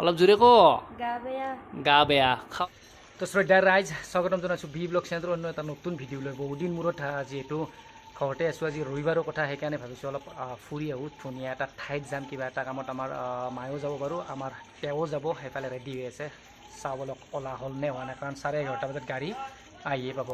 অলপ জোৰে ক গা বেয়া তো শ্ৰদ্ধাৰ ৰাইজ স্বাগতম জনাইছোঁ বি ব্লগ চেনেলৰ অন্য এটা নতুন ভিডিঅ' লৈ বহুদিন মূৰত যিহেতু ঘৰতে আছোঁ আজি ৰবিবাৰৰ কথা সেইকাৰণে ভাবিছোঁ অলপ ফুৰি আহোঁ ধুনীয়া এটা ঠাইত যাম কিবা এটা কামত আমাৰ মায়েও যাব বাৰু আমাৰ তেও যাব সেইফালে ৰেডি হৈ আছে চাবলৈ কলা হ'ল নে হোৱা নাই কাৰণ চাৰে এঘাৰটা বজাত গাড়ী আহিয়ে পাব।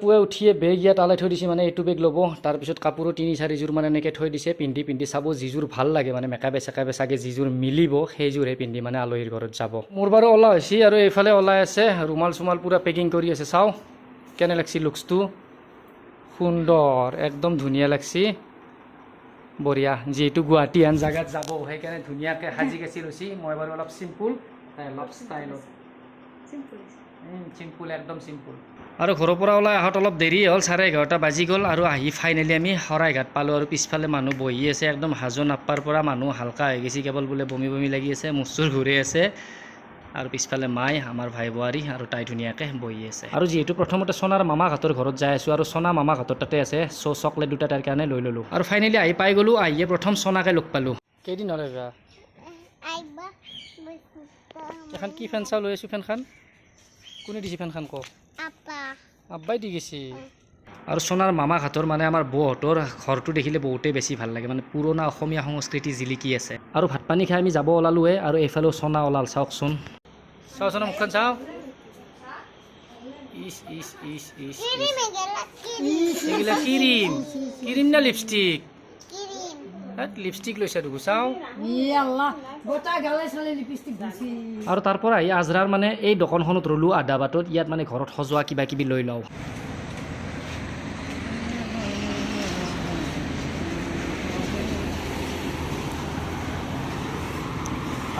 পুৱাই উঠিয়ে বেগ ইয়াত আলাই থৈ দিছে মানে এইটো বেগ ল'ব। তাৰপিছত কাপোৰো তিনি চাৰিযোৰ মানে এনেকৈ থৈ দিছে পিন্ধি পিন্ধি চাব যিযোৰ ভাল লাগে মানে মেকাপে চেকাপে চাগে যিযোৰ মিলিব সেইযোৰহে পিন্ধি মানে আলহীৰ ঘৰত যাব। মোৰ বাৰু ওলা হৈছে আৰু এইফালে ওলাই আছে ৰুমাল চুমাল পূৰা পেকিং কৰি আছে চাওঁ। কেনে লাগছি লুকছটো সুন্দৰ একদম ধুনীয়া লাগছি। বঢ়িয়া যিহেতু গুৱাহাটী হেন জেগাত যাব সেইকাৰণে ধুনীয়াকৈ সাজি কাচি লৈছি। মই বাৰু অলপ চিম্পুল অলপ ষ্টাইলত চিম্পুল একদম চিম্পুল আৰু ঘৰৰ পৰা ওলাই অহাত অলপ দেৰি হ'ল চাৰে এঘাৰটা বাজি গ'ল আৰু আহি ফাইনেলি আমি শৰাইঘাট পালোঁ আৰু পিছফালে মানুহ বহি আছে একদম হাজো নাপ্পাৰ পৰা মানুহ হালকা হৈ গৈছে কেৱল বোলে বমি বমি লাগি আছে মুচুৰ ঘূৰি আছে। আৰু পিছফালে মাই আমাৰ ভাই বোৱাৰী আৰু তাই ধুনীয়াকৈ বহি আছে। আৰু যিহেতু প্ৰথমতে সোণাৰ মামাঘাটৰ ঘৰত যাই আছোঁ আৰু সোণা মামাঘাটৰ তাতে আছে চ' চকলেট দুটা তাৰ কাৰণে লৈ ল'লোঁ। আৰু ফাইনেলি আহি পাই গ'লোঁ আহিয়ে প্ৰথম সোণাকে লগ পালোঁ। কেইদিন হ'ল এখন কি ফেন চাওঁ লৈ আছোঁ ফেনখন? কোনে দিছে ফেনখন কওক? আব্বাই দি গৈছে। আৰু সোণাৰ মামাঘাটৰ মানে আমাৰ বৌহঁতৰ ঘৰটো দেখিলে বহুতেই বেছি ভালো লাগে। মানে পুৰণা অসমীয়া সংস্কৃতি জিলিকি আছে। আৰু ভাত পানী খাই আমি যাব ওলালোৱে আৰু এইফালেও সোণা ওলাল। চাওকচোন। চাওকচোন মুখখন চাওঁ ক্ৰীম। ক্ৰীম না লিপষ্টিক? লিপষ্টিক লৈছে দেখো চাওঁ আৰু তাৰ পৰা আহি আজৰাৰ মানে এই দোকানখনত ৰ'লোঁ আধা বাটত ইয়াত মানে ঘৰত সজোৱা কিবা কিবি লৈ লওঁ।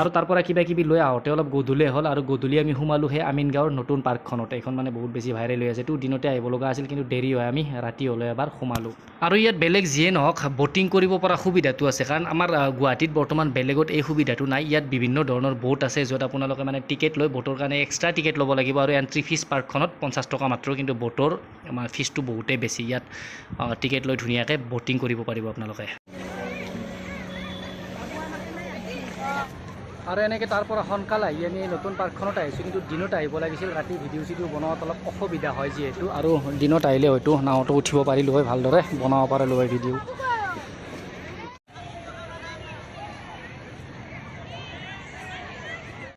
আৰু তাৰ পৰা কিবা কিবি লৈ আহোঁতে অলপ গধূলি হ'ল আৰু গধূলি আমি সোমালোঁ সেই আমিন গাঁৱৰ নতুন পাৰ্কখনত। এইখন মানে বহুত বেছি ভাইৰেল হৈ আছে। তো দিনতে আহিব লগা আছিল, কিন্তু দেৰি হয়। আমি ৰাতি হ'লে এবাৰ সোমালোঁ। আৰু ইয়াত বেলেগ যিয়ে নহওক ব'টিং কৰিব পৰা সুবিধাটো আছে। কাৰণ আমাৰ গুৱাহাটীত বৰ্তমান বেলেগত এই সুবিধাটো নাই। ইয়াত বিভিন্ন ধৰণৰ ব'ট আছে, য'ত আপোনালোকে মানে টিকেট লৈ ব'টৰ কাৰণে এক্সট্ৰা টিকেট ল'ব লাগিব আৰু এণ্ট্ৰি ফিজ পাৰ্কখনত পঞ্চাছ টকা মাত্ৰ। কিন্তু ব'টৰ আমাৰ ফিজটো বহুতেই বেছি। ইয়াত টিকেট লৈ ধুনীয়াকৈ ব'টিং কৰিব পাৰিব আপোনালোকে। আৰু এনেকৈ তাৰ পৰা সোনকালে আহি আমি নতুন পাৰ্কখনত আহিছোঁ। কিন্তু দিনত আহিব লাগিছিল, ৰাতি ভিডিঅ' চিডিঅ' বনোৱাত অলপ অসুবিধা হয় যিহেতু। আৰু দিনত আহিলে হয়তো নাওতো উঠিব পাৰিলোঁ হয়, ভালদৰে বনাব পাৰিলোঁ হয় ভিডিঅ'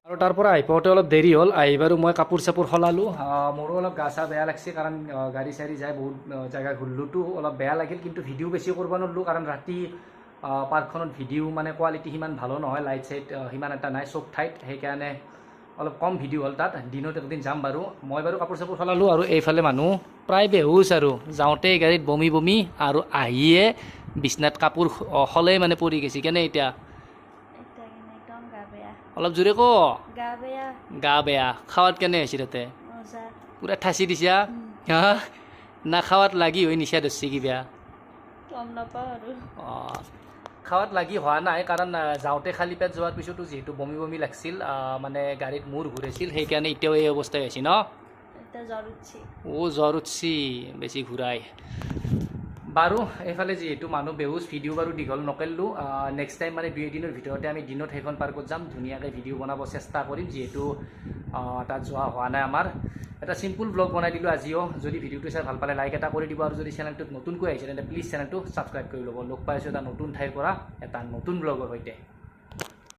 আৰু তাৰ পৰা আহি পাওঁতে অলপ দেৰি হ'ল। আহি বাৰু মই কাপোৰ চাপোৰ সলালোঁ। মোৰো অলপ গা চা বেয়া লাগিছে কাৰণ গাড়ী চাড়ী যাই বহুত জেগা ঘূৰিলোঁতো অলপ বেয়া লাগিল। কিন্তু ভিডিঅ' বেছি কৰিব নোৱাৰিলোঁ। কাৰণ ৰাতি পাৰ্কখনত ভিডিঅ' মানে কোৱালিটি সিমান ভালো নহয় লাইট চাইট সিমান এটা নাই চব ঠাইত। সেইকাৰণে অলপ কম ভিডিঅ' হ'ল তাত। দিনত একদিন যাম বাৰু। মই বাৰু কাপোৰ চাপোৰ সলালোঁ আৰু এইফালে মানুহ প্ৰায় বেহুচ আৰু। যাওঁতেই গাড়ীত বমি বমি আৰু আহিয়ে বিচনাত কাপোৰ সলেই মানে পৰি গৈছে। কেনে এতিয়া? অলপ জোৰে ক? গা বেয়া। খাৱাত কেনে হৈছে তাতে? পুৰা ঠাচি দিছা হা? না খাৱাত লাগি হৈ নিচা ধৰছি কিবা? গম নাপাওঁ আৰু। অঁ খাৱাত লাগি হোৱা নাই কাৰণ যাওঁতে খালী পেট যোৱাৰ পিছতো যিহেতু বমি বমি লাগছিল মানে গাড়ীত মূৰ ঘূৰাইছিল সেইকাৰণে এতিয়াও এই অৱস্থাই হৈছে ন? জ্বৰ উঠছি। অ' জ্বৰ উঠছি বেছি ঘূৰাই। বাৰু এইফালে যিহেতু মানুহ বেহুচ ভিডিঅ' বাৰু দীঘল নকৰিলোঁ নেক্সট টাইম মানে দুই এদিনৰ ভিতৰতে আমি দিনত সেইখন পাৰ্কত যাম ধুনীয়াকৈ ভিডিঅ' বনাব চেষ্টা কৰিম যিহেতু তাত যোৱা হোৱা নাই আমাৰ। এটা চিম্পুল ব্লগ বনাই দিলোঁ আজিও যদি ভিডিঅ'টো চাই ভাল পালে লাইক এটা কৰি দিব আৰু যদি চেনেলটোত নতুনকৈ আহিছে তেন্তে প্লিজ চেনেলটো ছাবস্ক্ৰাইব কৰি ল'ব। লগ পাইছোঁ এটা নতুন ঠাইৰ পৰা এটা নতুন ব্লগৰ সৈতে।